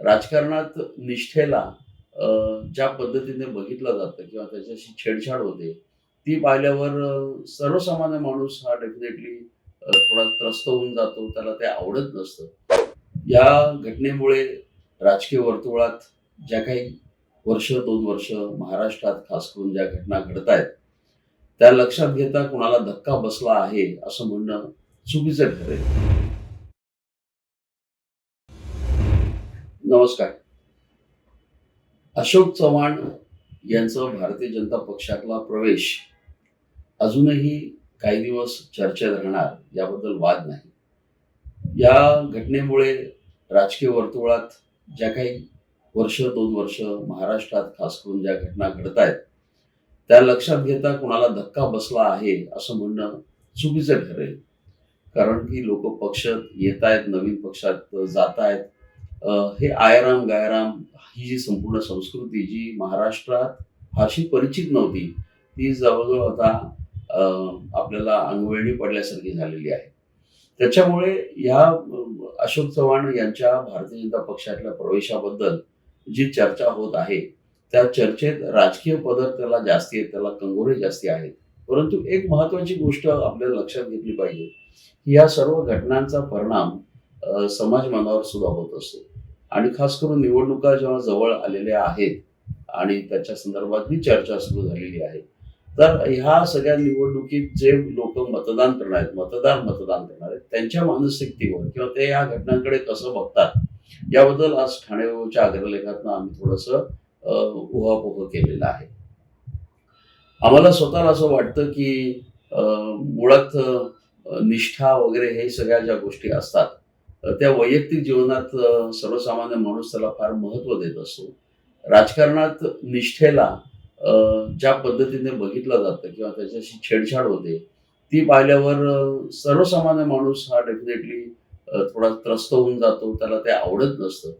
राजकारणात निष्ठेला ज्या पद्धतीने बघितलं जातं किंवा त्याच्याशी छेडछाड होते ती पाहिल्यावर सर्वसामान्य माणूस हा डेफिनेटली थोडा त्रस्त होऊन जातो त्याला ते आवडत नसतं. या घटनेमुळे राजकीय वर्तुळात ज्या काही वर्ष दोन वर्ष महाराष्ट्रात खास करून ज्या घटना घडत आहेत त्या लक्षात घेता कुणाला धक्का बसला आहे असं म्हणणं चुकीचं ठरेल. नमस्कार. अशोक चव्हाण यांचं भारतीय जनता पक्षातला प्रवेश अजूनही काही दिवस चर्चेत राहणार याबद्दल वाद नाही. या घटनेमुळे राजकीय वर्तुळात ज्या काही वर्ष दोन वर्ष महाराष्ट्रात खास करून ज्या घटना घडत आहेत त्या लक्षात घेता कुणाला धक्का बसला आहे असं म्हणणं चुकीचं ठरेल. कारण की लोक पक्षात येत आहेत नवीन पक्षात जात आहेत हे आयराम गायराम ही जी संपूर्ण संस्कृती जी महाराष्ट्रात फारशी परिचित नव्हती ती जवळजवळ आता अं, आपल्याला अंगवळणी पडल्यासारखी झालेली आहे. त्याच्यामुळे ह्या अशोक चव्हाण यांच्या भारतीय जनता पक्षातल्या प्रवेशाबद्दल जी चर्चा होत आहे त्या चर्चेत राजकीय पदक त्याला जास्ती आहेत त्याला कंगोरे जास्ती आहेत. परंतु एक महत्वाची गोष्ट आपल्याला लक्षात घेतली पाहिजे की या सर्व घटनांचा परिणाम समाज मनावर सुद्धा होत असतो. आणि खास करून निवडणुका जेव्हा जवळ आलेल्या आहेत आणि त्याच्या संदर्भात ही चर्चा सुरू झालेली आहे तर ह्या सगळ्या निवडणुकीत जे लोक मतदान करणार आहेत मतदार मतदान करणार आहेत त्यांच्या मानसिकतेवर किंवा ते या घटनांकडे कसं बघतात याबद्दल आज ठाणेच्या अग्रलेखातनं आम्ही थोडस उहापोह केलेला आहे. आम्हाला स्वतःला असं वाटतं की मुळात निष्ठा वगैरे हे सगळ्या ज्या गोष्टी असतात त्या वैयक्तिक जीवनात सर्वसामान्य माणूस त्याला फार महत्त्व देत असतो. राजकारणात निष्ठेला ज्या पद्धतीने बघितलं जातं किंवा त्याच्याशी छेडछाड होते ती पाहिल्यावर सर्वसामान्य माणूस हा डेफिनेटली थोडा त्रस्त होऊन जातो त्याला ते आवडत नसतं.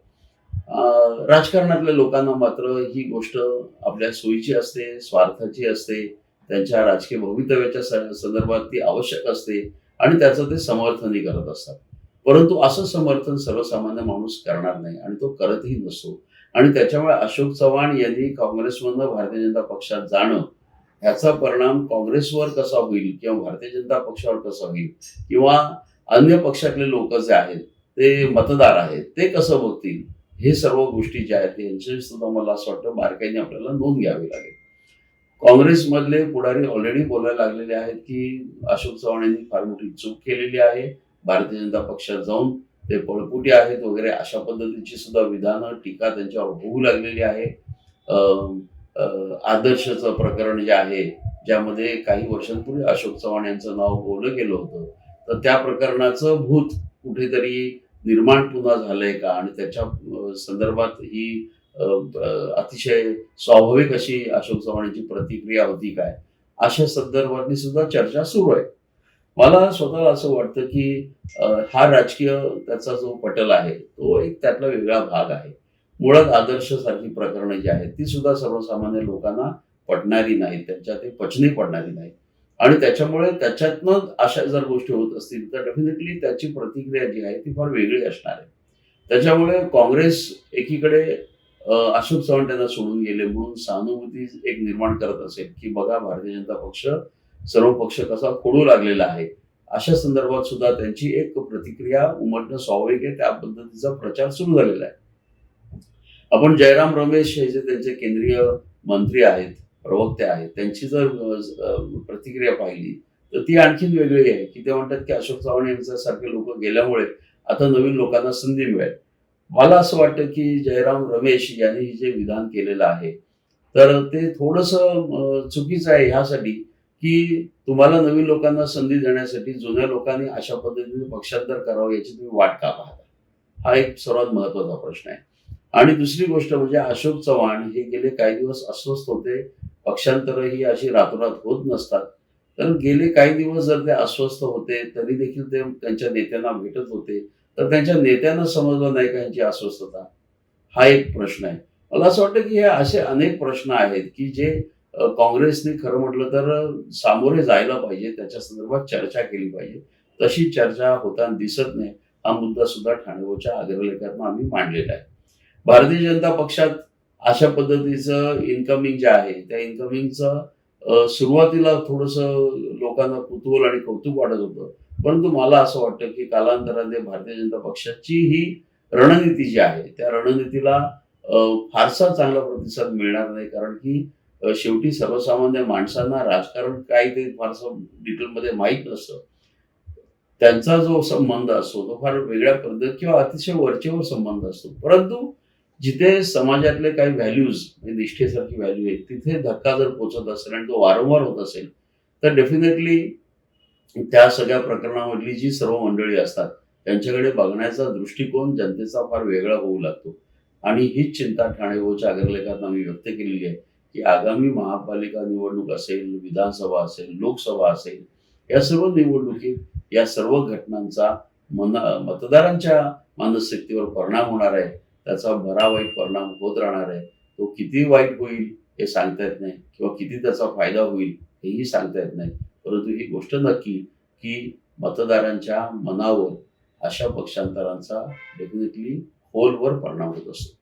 राजकारणातल्या लोकांना मात्र ही गोष्ट आपल्या सोयीची असते स्वार्थाची असते त्यांच्या राजकीय भवितव्याच्या संदर्भात ती आवश्यक असते आणि त्याचं ते समर्थनही करत असतात. परंतु असं समर्थन सर्वसामान्य माणूस करणार नाही आणि तो करतही नसतो. आणि त्याच्यामुळे अशोक चव्हाण यांनी काँग्रेसमधनं भारतीय जनता पक्षात जाणं ह्याचा परिणाम काँग्रेसवर कसा होईल किंवा भारतीय जनता पक्षावर कसा होईल किंवा अन्य पक्षातले लोक जे आहेत ते मतदार आहेत ते कसं बघतील? हे सर्व गोष्टी ज्या आहेत यांची सुद्धा मला असं वाटतं बारकाईने आपल्याला नोंद घ्यावी लागेल. काँग्रेसमधले पुढारी ऑलरेडी बोलायला लागलेले आहेत की अशोक चव्हाण यांनी फार मोठी चूक केलेली आहे. भारतीय जनता पक्षात जाऊन ते पळपुटी आहेत वगैरे अशा पद्धतीची सुद्धा विधानं टीका त्यांच्यावर होऊ लागलेली आहे. आदर्शचं प्रकरण जे आहे ज्यामध्ये काही वर्षांपूर्वी अशोक चव्हाण यांचं नाव बोललं गेलं होतं तर त्या प्रकरणाचं भूत कुठेतरी निर्माण पुन्हा झालंय का? आणि त्याच्या संदर्भात ही अतिशय स्वाभाविक अशी अशोक चव्हाण यांची प्रतिक्रिया होती काय? अशा संदर्भातली सुद्धा चर्चा सुरू आहे. मला स्वतःला असं वाटतं की हा राजकीय त्याचा जो पटल आहे तो एक त्यातला वेगळा भाग आहे. मुळात आदर्श सारखी प्रकरणं जी आहेत ती सुद्धा सर्वसामान्य लोकांना पटणारी नाहीत. त्यांच्या ते पचनी पडणारी नाही आणि त्याच्यामुळे त्याच्यातनं अशा जर गोष्टी होत असतील तर डेफिनेटली त्याची प्रतिक्रिया जी आहे ती फार वेगळी असणार आहे. त्याच्यामुळे काँग्रेस एकीकडे अशोक चव्हाण त्यांना सोडून गेले म्हणून सहानुभूती एक निर्माण करत असेल की बघा भारतीय जनता पक्ष सर्व पक्ष कसा खोडू लागलेला आहे अशा संदर्भात सुद्धा त्यांची एक प्रतिक्रिया उमटणं स्वाभाविक आहे. त्या पद्धतीचा प्रचार सुरू झालेला आहे. आपण जयराम रमेश हे जे त्यांचे केंद्रीय मंत्री आहेत प्रवक्ते आहेत त्यांची जर प्रतिक्रिया पाहिली तर ती आणखीन वेगळी आहे. की ते म्हणतात की अशोक चव्हाण यांच्यासारखे लोक गेल्यामुळे आता नवीन लोकांना संधी मिळेल. मला असं वाटतं की जयराम रमेश यांनी जे विधान केलेलं आहे तर ते थोडस चुकीचं आहे ह्यासाठी. की तुम्हाला नवीन लोकांना संधी देण्यासाठी जुन्या लोकांनी अशा पद्धतीने पक्षांतर करावं याची तुम्ही वाट का पाहता? हा एक सर्वात महत्त्वाचा प्रश्न आहे. आणि दुसरी गोष्ट म्हणजे अशोक चव्हाण हे गेले काही दिवस अस्वस्थ होते. पक्षांतर ही अशी रातोरात होत नसतात. तर गेले काही दिवस जर ते अस्वस्थ होते तरी देखील ते त्यांच्या नेत्यांना भेटत होते. तर त्यांच्या नेत्यांना समजलं नाही का यांची अस्वस्थता? हा एक प्रश्न आहे. मला असं वाटतं की हे असे अनेक प्रश्न आहेत की जे काँग्रेसने खरं म्हटलं तर सामोरे जायला पाहिजे त्याच्या संदर्भात चर्चा केली पाहिजे. तशी चर्चा होताना दिसत नाही हा मुद्दा सुद्धा ठाणेवच्या अग्रलेखातून आम्ही मांडलेला आहे. भारतीय जनता पक्षात अशा पद्धतीचं इन्कमिंग जे आहे त्या इन्कमिंगचं सुरुवातीला थोडस लोकांना कुतूहल आणि कौतुक वाटत होतं. परंतु मला असं वाटतं की कालांतराने भारतीय जनता पक्षाची ही रणनीती जी आहे त्या रणनीतीला फारसा चांगला प्रतिसाद मिळणार नाही. कारण की शेवटी सर्वसामान्य माणसांना राजकारण काय ते फारसं डिटेलमध्ये माहीत नसतं. त्यांचा जो संबंध असतो तो फार वेगळ्या पद्धत किंवा अतिशय वरचेवर संबंध असतो. परंतु जिथे समाजातले काही व्हॅल्यूज म्हणजे निष्ठेसारखी व्हॅल्यू आहे तिथे धक्का जर पोचत असेल आणि तो वारंवार होत असेल तर डेफिनेटली त्या सगळ्या प्रकरणामधली जी सर्व मंडळी असतात त्यांच्याकडे बघण्याचा दृष्टिकोन जनतेचा फार वेगळा होऊ लागतो. आणि हीच चिंता ठाणे होच्या अग्रलेखात आम्ही व्यक्त केलेली आहे. की आगामी महापालिका निवडणूक असेल विधानसभा असेल लोकसभा असेल या सर्व निवडणुकीत या सर्व घटनांचा मना मतदारांच्या मानसिकतेवर परिणाम होणार आहे. त्याचा बरा वाईट परिणाम होत राहणार आहे. तो किती वाईट होईल हे सांगता येत नाही किंवा किती त्याचा फायदा होईल हेही सांगता येत नाही. परंतु ही गोष्ट नक्की की मतदारांच्या मनावर अशा पक्षांतरांचा डेफिनेटली खोलवर परिणाम होत असतो.